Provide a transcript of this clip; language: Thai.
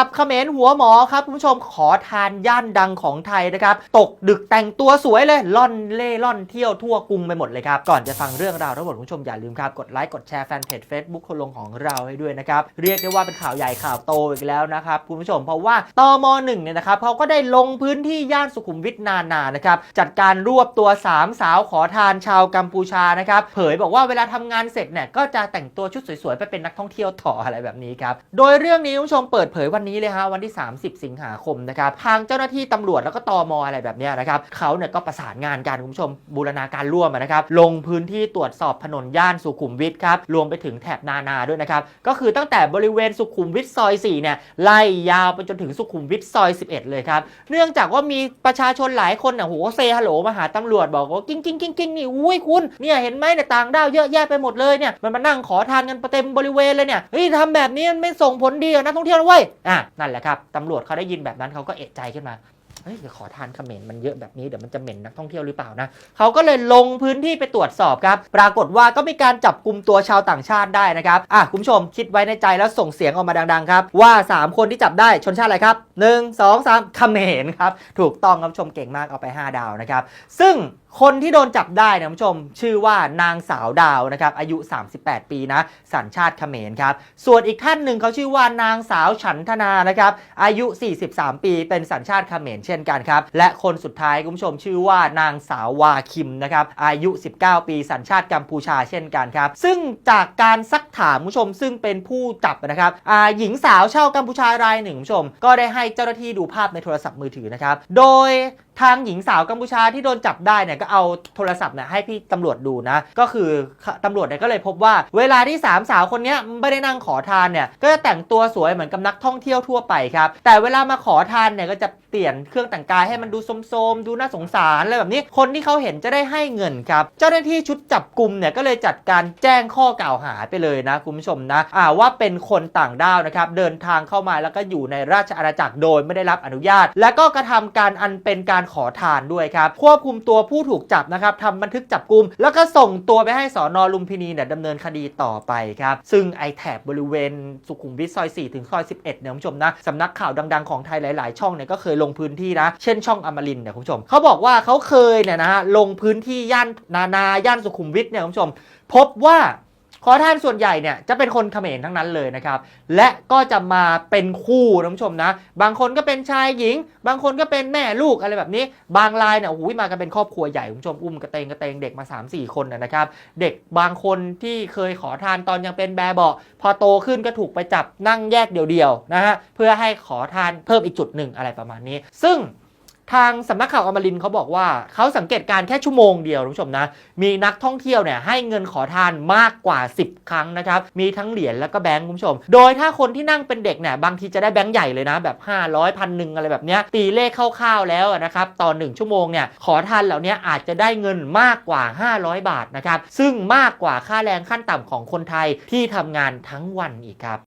กับเขมรหัวหมอครับคุณผู้ชมขอทานย่านดังของไทยนะครับ ตกดึกแต่งตัวสวยเลยล่อนเล่ล่อนเที่ยวทั่วกรุงไปหมดเลยครับ ก่อนจะฟังเรื่องราวทั้งหมดคุณผู้ชมอย่าลืมครับ กดไลค์กดแชร์แฟนเพจ Facebook คนลงของเราให้ด้วยนะครับ เรียกได้ว่าเป็นข่าวใหญ่ข่าวโตอีกแล้วนะครับคุณผู้ชมเพราะว่าตมหนึ่งเนี่ยนะครับเขาก็ได้ลงพื้นที่ย่านสุขุมวิทนานานะครับจัดการรวบตัวสามสาวขอทานชาวกัมพูชานะครับเผยบอกว่าเวลาทำงานเสร็จเนี่ยก็จะแต่งตัวชุดสวยๆไปเป็นนักท่องเที่ยวต่ออะไรแบบนี้ครับโดยเรื่องนี้คุณผู้ชมเปิดเผยวันนี้เลยฮะวันที่ 30 สิงหาคมนะครับทางเจ้าหน้าที่ตำรวจแล้วก็ตอมอะไรแบบนี้นะครับเขาเนี่ยก็ประสานงานกันคุณผู้ชมบูรณาการร่วมนะครับลงพื้นที่ตรวจสอบถนนย่านสุขุมวิทครับรวมไปถึงแถบนานาด้วยนะครับก็คือตั้งแต่บริเวณสุขุมวิทซอย4เนี่ยไล่ยาวไปจนถึงสุขุมวิทซอย 11 เลยครับเนื่องจากว่ามีประชาชนหลายคนเนี่ยโหเซฮัลโหลมาหาตำรวจบอกว่ากิ้งกิ้งกิ้งกิ้งนี่อุ้ยคุณเนี่ยเห็นไหมเนี่ยต่างด้าวเยอะแยะไปหมดเลยเนี่ยมันมานั่งขอทานกันเต็มบริเวณเลยเนี่ยเฮ้ยทำแบบนี้มันไม่ส่งผลดีกับนักท่องเที่ยวเว้ยอะนั่นแหละครับตำรวจเขาได้ยินแบบนั้นเขาก็เอะใจขึ้นมา เฮ้ยเดี๋ยวขอทานเขมรมันเยอะแบบนี้เดี๋ยวมันจะเหม็นนักท่องเที่ยวหรือเปล่านะเขาก็เลยลงพื้นที่ไปตรวจสอบครับ ปรากฏว่าก็มีการจับกลุ่มตัวชาวต่างชาติได้นะครับอะคุณผู้ชมคิดไว้ในใจแล้วส่งเสียงออกมาดังๆครับว่า 3 คนที่จับได้ชนชาติอะไรครับ 1 2 3เขมรครับถูกต้องครับชมเก่งมากเอาไป 5 ดาวนะครับซึ่งคนที่โดนจับได้นะคุณผู้ชม ชื่อว่านางสาวดาวนะครับอายุ 38 ปีนะสัญชาติเขมรครับส่วนอีกท่านหนึ่งเขาชื่อว่านางสาวฉันทนานะครับอายุ 43 ปีเป็นสัญชาติเขมรเช่นกันครับ และคนสุดท้ายคุณผู้ชมชื่อว่านางสาววาคิมนะครับอายุ 19 ปีสัญชาติกัมพูชาเช่นกันครับ ซึ่งจากการซักถามคุณผู้ชมซึ่งเป็นผู้จับนะครับหญิงสาวชาวกัมพูชารายหนึ่งคุณผู้ชม ก็ได้ให้เจ้าหน้าที่ดูภาพในโทรศัพท์มือถือนะครับ โดยทางหญิงสาวกัมพูชาที่โดนจับได้เนี่ยก็เอาโทรศัพท์เนี่ยให้พี่ตำรวจดูนะ ก็คือตำรวจเนี่ยก็เลยพบว่า เวลาที่สามสาวคนนี้ไม่ได้นั่งขอทานเนี่ยก็จะแต่งตัวสวยเหมือนกับนักท่องเที่ยวทั่วไปครับ แต่เวลามาขอทานเนี่ยก็จะเปลี่ยนเครื่องแต่งกายให้มันดูโสมๆ ดูน่าสงสารอะไรแบบนี้ คนที่เขาเห็นจะได้ให้เงินครับ เจ้าหน้าที่ชุดจับกลุ่มเนี่ยก็เลยจัดการแจ้งข้อกล่าวหาไปเลยนะคุณผู้ชมนะอ่าว่าเป็นคนต่างด้าวนะครับเดินทางเข้ามาแล้วก็อยู่ในราชอาณาจักรโดยไม่ได้รับอนุญาต และก็กระทำการอันเป็นการขอทานด้วยครับควบคุมตัวผู้ถูกจับนะครับทำบันทึกจับกลุ่มแล้วก็ส่งตัวไปให้สอนอลุมพินีเนี่ยดำเนินคดีต่อไปครับซึ่งไอแถบบริเวณสุขุมวิทซอย4ถึงซอย11เนี่ยคุณผู้ชมนะสำนักข่าวดัง ๆของไทยหลาย ๆ ช่องเนี่ยก็เคยลงพื้นที่นะ เช่นช่องอมรินเนี่ยคุณผู้ชมเขาบอกว่าเขาเคยเนี่ยนะฮะลงพื้นที่ย่านนานาย่านสุขุมวิทเนี่ยคุณผู้ชม พบว่า ขอทานส่วนใหญ่เนี่ยจะเป็นคนเขมรทั้งนั้นเลยนะครับ และก็จะมาเป็นคู่นะคุณผู้ชมนะ บางคนก็เป็นชายหญิง บางคนก็เป็นแม่ลูกอะไรแบบนี้ บางรายเนี่ยโอ้โหมากันเป็นครอบครัวใหญ่คุณผู้ชมอุ้มกระเตงกระเตงเด็กมา 3-4 คนนะครับ เด็กบางคนที่เคยขอทานตอนยังเป็นแบบเบาะพอโตขึ้นก็ถูกไปจับนั่งแยกเดี่ยวๆนะฮะเพื่อให้ขอทานเพิ่มอีกจุดหนึ่งอะไรประมาณนี้ ซึ่ง ทางสำนักข่าวอมรินทร์เขาบอกว่า เขาสังเกตการแค่ชั่วโมงเดียวคุณผู้ชมนะ มีนักท่องเที่ยวเนี่ยให้เงินขอทานมากกว่า 10 ครั้งนะครับ มีทั้งเหรียญแล้วก็แบงค์คุณผู้ชม โดยถ้าคนที่นั่งเป็นเด็กเนี่ยบางทีจะได้แบงค์ใหญ่เลยนะ แบบ 500พันหนึ่งอะไรแบบเนี้ยตีเลขคร่าวๆแล้วนะครับต่อ1ชั่วโมงเนี่ยขอทานเหล่านี้อาจจะได้เงินมากกว่า 500 บาทนะครับซึ่งมากกว่าค่าแรงขั้นต่ำของคนไทยที่ทำงานทั้งวันอีกครับ